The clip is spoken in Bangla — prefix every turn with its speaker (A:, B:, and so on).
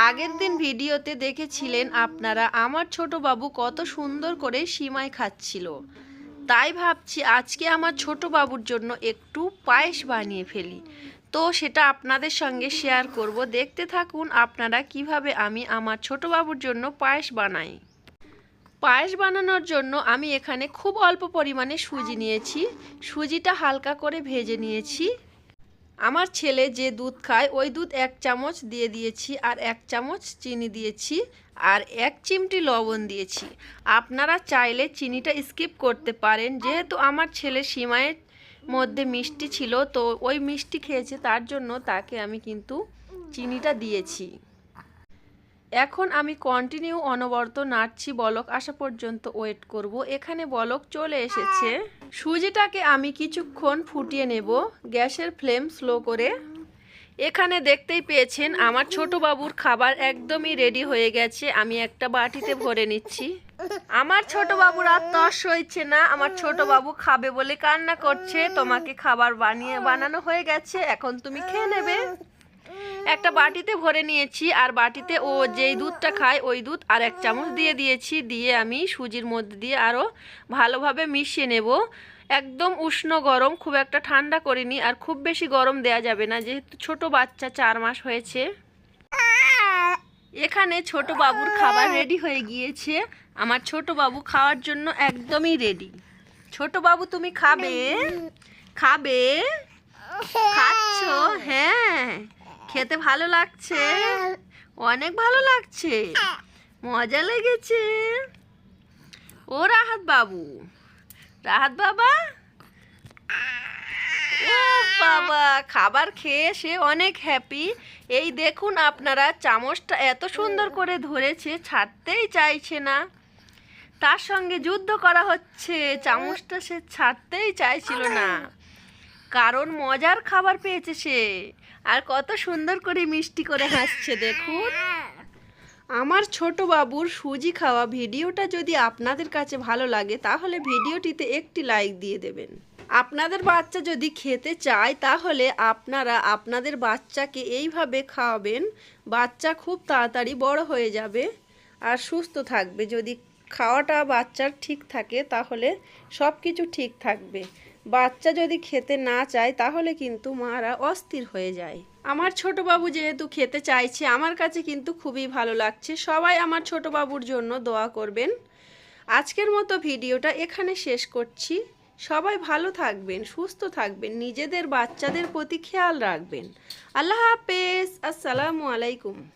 A: আগের দিন ভিডিওতে দেখেছিলেন আপনারা আমার ছোট বাবু কত সুন্দর করে সিমাই খাচ্ছিল। তাই ভাবছি আজকে আমার ছোট বাবুর জন্য একটু পায়েস বানিয়ে ফেলি। তো সেটা আপনাদের সঙ্গে শেয়ার করব। দেখতে থাকুন আপনারা কীভাবে আমি আমার ছোট বাবুর জন্য পায়েস বানাই। পায়েস বানানোর জন্য আমি এখানে খুব অল্প পরিমাণে সুজি নিয়েছি। সুজিটা হালকা করে ভেজে নিয়েছি। আমার ছেলে যে দুধ খায়, ওই দুধ এক চামচ দিয়ে দিয়েছি আর এক চামচ চিনি দিয়েছি আর এক চিমটি লবণ দিয়েছি। আপনারা চাইলে চিনিটা স্কিপ করতে পারেন, যেহেতু আমার ছেলে সীমায়ের মধ্যে মিষ্টি ছিল, তো ওই মিষ্টি খেয়েছে, তার জন্য তাকে আমি কিন্তু চিনিটা দিয়েছি। এখন আমি কন্টিনিউ অনবরত নাড়ছি বলক আসা পর্যন্ত ওয়েট করব। এখানে বলক চলে এসেছে। সুজিটাকে আমি কিছুক্ষণ ফুটিয়ে নেব, গ্যাসের ফ্লেম স্লো করে। এখানে দেখতেই পেয়েছেন, আমার ছোট বাবুর খাবার একদমই রেডি হয়ে গেছে, আমি একটা বাটিতে ভরে নিচ্ছি। আমার ছোট বাবুর আর তস হয়েছে না, আমার ছোট বাবু খাবে বলে কান্না করছে, তোমাকে খাবার বানিয়ে বানানো হয়ে গেছে, এখন তুমি খেয়ে নেবে। একটা বাটিতে ভরে নিয়েছি, আর বাটিতে ও যেই দুধটা খায় ওই দুধ আর এক চামচ দিয়ে দিয়েছি। দিয়ে আমি সুজির মধ্যে দিয়ে আরও ভালোভাবে মিশিয়ে নেব। একদম উষ্ণ গরম, খুব একটা ঠান্ডা করিনি, আর খুব বেশি গরম দেয়া যাবে না, যেহেতু ছোট বাচ্চা, চার মাস হয়েছে। এখানে ছোট বাবুর খাবার রেডি হয়ে গিয়েছে। আমার ছোট বাবু খাওয়ার জন্য একদমই রেডি ছোট বাবু, তুমি খাবে? খাবে? খেতে ভালো লাগছে? অনেক ভালো লাগছে। মজা লেগেছে। ও রাহাত বাবু। রাহাত বাবা? বাবা, খাবার খেয়ে সে অনেক হ্যাপি এই দেখুন আপনারা, চামচটা এত সুন্দর করে ধরেছে, ছাড়তেই চাইছে না। তার সঙ্গে যুদ্ধ করা হচ্ছে, চামচটা সে ছাড়তেই চাইছিল না। কারণ মজার খাবার পেয়েছে সে। আর কত সুন্দর করে মিষ্টি করে হাসছে, দেখুন। আমার ছোট বাবুর সুজি খাওয়া ভিডিওটা যদি আপনাদের কাছে ভালো লাগে, তাহলে ভিডিওটিতে একটি লাইক দিয়ে দেবেন। আপনাদের বাচ্চা যদি খেতে চায়, তাহলে আপনারা আপনাদের বাচ্চাকে এইভাবে খাওয়াবেন, বাচ্চা খুব তাড়াতাড়ি বড় হয়ে যাবে আর সুস্থ থাকবে। যদি খাওয়াটা বাচ্চার ঠিক থাকে, তাহলে সব কিছু ঠিক থাকবে। বাচ্চা যদি খেতে না চায়, তাহলে কিন্তু মারা অস্থির হয়ে যায়। আমার ছোট বাবু যেহেতু খেতে চাইছে, আমার কাছে কিন্তু খুবই ভালো লাগছে। সবাই আমার ছোট বাবুর জন্য দোয়া করবেন। আজকের মতো ভিডিওটা এখানে শেষ করছি। সবাই ভালো থাকবেন, সুস্থ থাকবেন, নিজেদের বাচ্চাদের প্রতি খেয়াল রাখবেন। আল্লাহ হাফেজ। আসসালামু আলাইকুম।